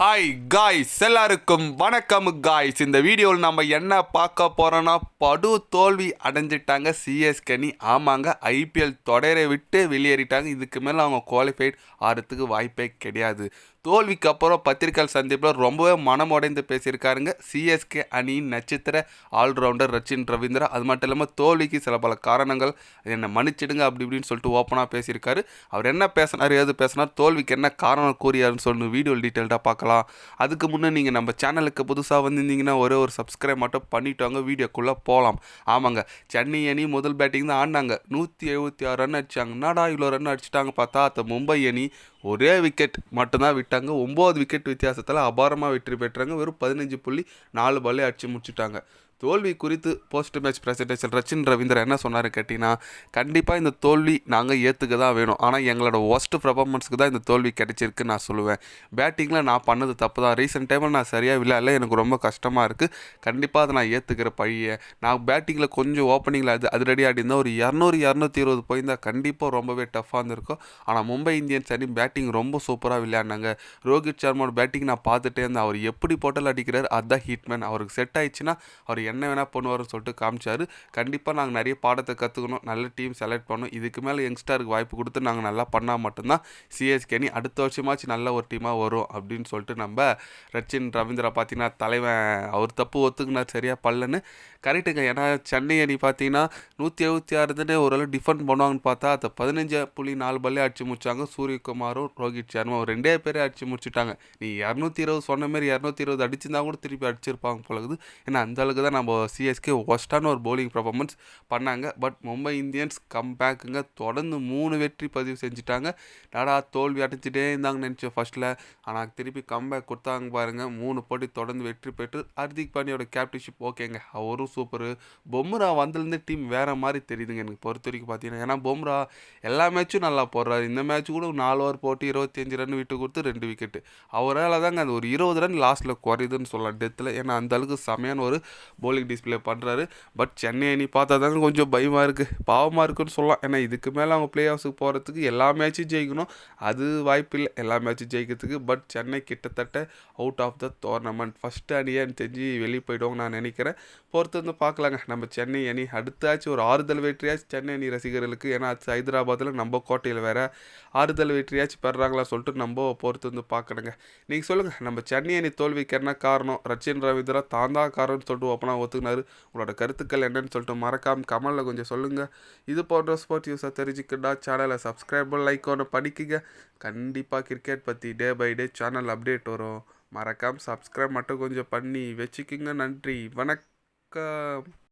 Hi guys எல்லாருக்கும் வணக்கம் guys இந்த வீடியோவில் நம்ம என்ன பார்க்க போகிறோன்னா படு தோல்வி அடைஞ்சிட்டாங்க சிஎஸ்கனி ஆமாங்க ஐபிஎல் தொடரை விட்டு வெளியேறிட்டாங்க. இதுக்கு மேலே அவங்க குவாலிஃபைட் ஆகிறதுக்கு வாய்ப்பே கிடையாது. தோல்விக்கு அப்புறம் பத்திரிகையாளர் சந்திப்பில் ரொம்பவே மனம் உடைந்து பேசியிருக்காருங்க சிஎஸ்கே அணியின் நட்சத்திர ஆல்ரவுண்டர் ரச்சின் ரவீந்திரா. அது மட்டும் இல்லாமல் தோல்விக்கு சில பல காரணங்கள். என்னை மன்னிச்சிடுங்க அப்படி இப்படின்னு சொல்லிட்டு ஓப்பனாக பேசியிருக்காரு. அவர் என்ன பேசினார் ஏது பேசினார் தோல்விக்கு என்ன காரணம் கூறியாருன்னு சொல்லி வீடியோ டீட்டெயில்டாக பார்க்கலாம். அதுக்கு முன்னே நீங்கள் நம்ம சேனலுக்கு புதுசாக வந்திருந்தீங்கன்னா ஒரே ஒரு சப்ஸ்கிரைப் மட்டும் பண்ணிட்டு வீடியோக்குள்ளே போகலாம் ஆமாங்க சென்னை அணி முதல் பேட்டிங் தான் ஆடினாங்க. நூற்றி எழுபத்தி ஆறு ரன் அடிச்சாங்க. என்னடா இவ்வளோ ரன் அடிச்சிட்டாங்க பார்த்தா அந்த மும்பை அணி ஒரே விக்கெட் மட்டும்தான் விட்டு விட்டாங்க. ஒம்பது விக்கெட் வித்தியாசத்தில் அபாரமாக வெற்றி பெற்றாங்க வெறும் பதினஞ்சு புள்ளி நாலு பாலே அடிச்சு முடிச்சுட்டாங்க. தோல்வி குறித்து post match presentation Rachin Ravindran என்ன சொன்னார் கேட்டிங்கன்னா கண்டிப்பாக இந்த தோல்வி நாங்கள் ஏற்றுக்க தான் வேணும். ஆனால் எங்களோட ஒஸ்ட் பர்ஃபார்மன்ஸுக்கு தான் இந்த தோல்வி கிடைச்சிருக்கு நான் சொல்லுவேன். பேட்டிங்கில் நான் பண்ணது தப்பு தான். ரீசெண்ட் டைமில் நான் சரியாக விளையாடல. எனக்கு ரொம்ப கஷ்டமாக இருக்குது கண்டிப்பாக அதை நான் ஏற்றுக்கிற பழியை நான் பேட்டிங்கில் கொஞ்சம் ஓப்பனிங்கில் அது அதிரடி ஆடி இருந்தால் ஒரு இரநூறு இரநூத்தி இருபது போயிருந்தால் கண்டிப்பாக ரொம்பவே டஃப்பாக இருந்திருக்கும். ஆனால் மும்பை இந்தியன்ஸ் அணி பேட்டிங் ரொம்ப சூப்பராக விளையாடினாங்க. ரோஹித் சர்மாவோட பேட்டிங் நான் பார்த்துட்டே இருந்தேன். அவர் எப்படி போட்டல் அடிக்கிறார் அதுதான் ஹிட்மேன் அவருக்கு செட் ஆயிடுச்சுன்னா அவர் என்ன வேணால் பண்ணுவார்னு சொல்லிட்டு காமிச்சார். கண்டிப்பாக நாங்கள் நிறைய பாடத்தை கற்றுக்கணும் நல்ல டீம் செலக்ட் பண்ணணும். இதுக்கு மேலே யங்ஸ்டருக்கு வாய்ப்பு கொடுத்து நாங்கள் நல்லா பண்ணால் மட்டும்தான் சிஎஸ்கே அணி அடுத்த வருஷமாச்சு நல்ல ஒரு டீமாக வரும் அப்படின்னு சொல்லிட்டு நம்ம ரச்சின் ரவீந்திரா பார்த்தீங்கன்னா தலைவன் அவர் தப்பு ஒத்துக்குனார் சரியாக பல்லன்னு கரெக்டுங்க ஏன்னா சென்னை அணி பார்த்தீங்கன்னா நூற்றி எழுபத்தி ஆறுதுன்னு ஓரளவு டிஃபெண்ட் பண்ணுவாங்கன்னு பார்த்தா அதை பதினஞ்சு புள்ளி நாலு பல்லே அடிச்சு முடிச்சாங்க. சூரியகுமாரும் ரோஹித் சர்மா ரெண்டே பேரே அடிச்சு முடிச்சுட்டாங்க. நீ இரநூத்தி இருபது சொன்ன மாதிரி இரநூத்தி இருபது அடிச்சிருந்தா கூட திருப்பி அடிச்சிருப்பாங்க போலகுது ஏன்னா அந்த அளவுக்கு தான் நம்ம சிஎஸ்கே ஒஸ்டான ஒரு பவுலிங் பர்ஃபார்மன்ஸ் பண்ணாங்க. பட் மும்பை இந்தியன்ஸ் கம்பேக்குங்க தொடர்ந்து மூணு வெற்றி பதிவு செஞ்சுட்டாங்க. டாடா தோல்வி அடைஞ்சிட்டே இருந்தாங்கன்னு நினச்சேன் ஃபஸ்ட்டில் ஆனால் திருப்பி கம்பேக் கொடுத்தாங்க பாருங்கள் மூணு போட்டி தொடர்ந்து வெற்றி பெற்று ஹர்திக் பாண்டியோட கேப்டன்ஷிப் ஓகேங்க அவரும் சூப்பரு பொம்ரா வந்திருந்து டீம் வேறு மாதிரி தெரியுதுங்க எனக்கு பொறுத்த வரைக்கும் பார்த்தீங்கன்னா ஏன்னா பொம்ரா எல்லா மேட்சும் நல்லா போடுறாரு. இந்த மேட்ச் கூட நாலு ஓவர் போட்டு இருபத்தஞ்சு ரன் விட்டு கொடுத்து ரெண்டு விக்கெட்டு அவரால் தாங்க அந்த ஒரு இருபது ரன் லாஸ்ட்டில் குறையுதுன்னு சொல்லலாம். டெத்தில் ஏன்னா அந்த அளவுக்கு செமையான ஒரு போலிங் டிஸ்பிளே பண்ணுறாரு பட் சென்னை அணி பார்த்தா தாங்க கொஞ்சம் பயமாக இருக்குது பாவமாக இருக்குன்னு சொல்லலாம். ஏன்னா இதுக்கு மேலே அவங்க பிளே ஆஃப்ஸுக்கு போகிறதுக்கு எல்லா மேட்சும் ஜெயிக்கணும். அது வாய்ப்பு இல்லை. எல்லா மேட்சும் ஜெயிக்கிறதுக்கு. பட் சென்னை கிட்டத்தட்ட out of the tournament first அணியான்னு தெரிஞ்சு வெளியே போயிடுவோங்க நான் நினைக்கிறேன். பொறுத்து வந்து பார்க்கலாங்க. நம்ம சென்னை அணி அடுத்தாச்சும் ஒரு ஆறுதல் வெற்றியாச்சும் சென்னை அணி ரசிகர்களுக்கு. ஏன்னா அது ஹைதராபாத்தில் நம்ம கோட்டையில் வேறு ஆறுதல் வெற்றியாச்சும் பெறாங்களா சொல்லிட்டு நம்ம பொறுத்து வந்து பார்க்கணுங்க. நீங்கள் சொல்லுங்கள் நம்ம சென்னை அணி தோல்விக்கு என்ன காரணம்? ரச்சின் ரவீந்திரா தாந்தா காரணம்னு சொல்லிட்டு ஓப்பனாக ஒத்துக்கினாரு. உங்களோட கருத்துக்கள் என்னன்னு சொல்லிட்டு மறக்காம கமலில் கொஞ்சம் சொல்லுங்கள் இது போன்ற ஸ்போர்ட்ஸ் யூஸாக தெரிஞ்சுக்கிட்டா சேனலை சப்ஸ்கிரைப் லைக் ஒன்று படிக்குங்க. கண்டிப்பாக கிரிக்கெட் பற்றி day by day channel update வரும். மறக்காம சப்ஸ்கிரைப் மட்டும் கொஞ்சம் பண்ணி வச்சுக்கிங்க. நன்றி. வணக்கம்.